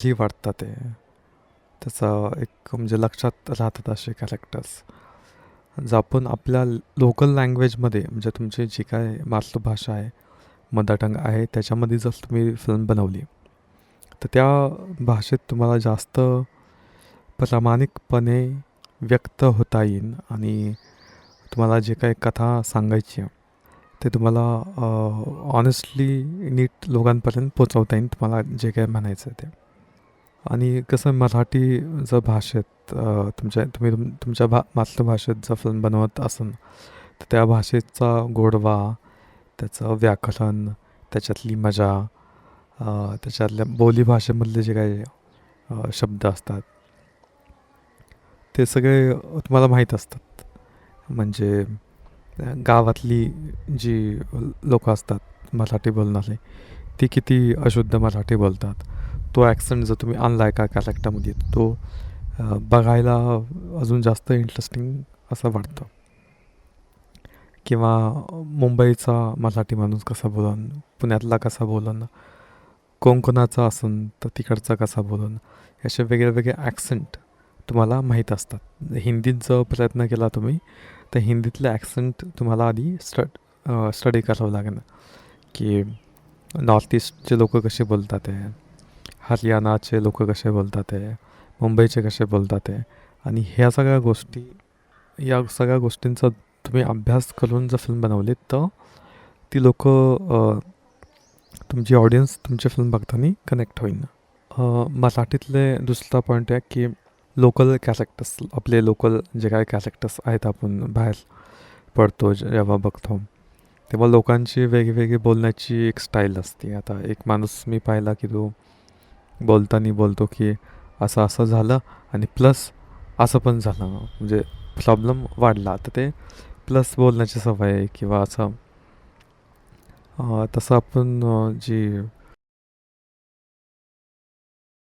जी वाटतं ते. त्याचं एक म्हणजे लक्षात राहतात असे कॅरेक्टर्स जर आपण आपल्या लोकल लँग्वेजमध्ये म्हणजे तुमची जी काय मातृभाषा आहे मदर टंग आहे त्याच्यामध्ये जर तुम्ही फिल्म बनवली तर त्या भाषेत तुम्हाला जास्त प्रामाणिकपणे व्यक्त होता येईल आणि तुम्हाला जे काही कथा सांगायची आहे ते तुम्हाला ऑनेस्टली नीट लोकांपर्यंत पोचवता येईल तुम्हाला जे काही म्हणायचं आहे ते. आणि कसं मराठी जर भाषेत तुमच्या तुम्ही तुम तुमच्या भा मातृभाषेत जर फिल्म बनवत असन तर त्या भाषेचा गोडवा त्याचं व्याकरण त्याच्यातली मजा त्याच्यातल्या बोलीभाषेमधले जे काही शब्द असतात ते सगळे तुम्हाला माहीत असतात. म्हणजे गावातली जी लोकं असतात मराठी बोलणारे ती किती अशुद्ध मराठी बोलतात. तो ॲक्सेंट जर तुम्ही आणला एका कॅरेक्टरमध्ये तो बघायला अजून जास्त इंटरेस्टिंग असं वाटतं? किंवा मुंबईचा मराठी माणूस कसा बोलन पुण्यातला कसा बोलन कोकणाचा असन तर तिकडचा कसा बोलन असे वेगळे वेगळे ॲक्सेंट तुम्हाला माहीत असतात. हिंदीत जर प्रयत्न केला तुम्ही तर हिंदीतले ॲक्सेंट तुम्हाला आधी स्टड स्टडी करावं लागेल. की नॉर्थ ईस्टचे लोक कसे बोलतात आहे हरियाणाचे लोक कसे बोलतात आहे मुंबईचे कसे बोलतात आहे आणि ह्या सगळ्या गोष्टी या सगळ्या गोष्टींचा तुम्ही अभ्यास करून जर फिल्म बनवली तर ती लोक तुमची ऑडियन्स तुमची फिल्म बघताना कनेक्ट होईन. मराठीतले दुसरा पॉईंट आहे की लोकल कॅरेक्टर्स आपले लोकल जे काही कॅरेक्टर्स आहेत आपण बाहेर पडतो जेव्हा बघतो तेव्हा लोकांची वेगवेगळी बोलण्याची एक स्टाईल असते. आता एक माणूस मी पाहिला की तो बोलताना बोलतो की असं असं झालं आणि प्लस असं पण झालं. म्हणजे प्रॉब्लेम वाढला. तर ते प्लस बोलण्याची सवय आहे किंवा असं तसं आपण जी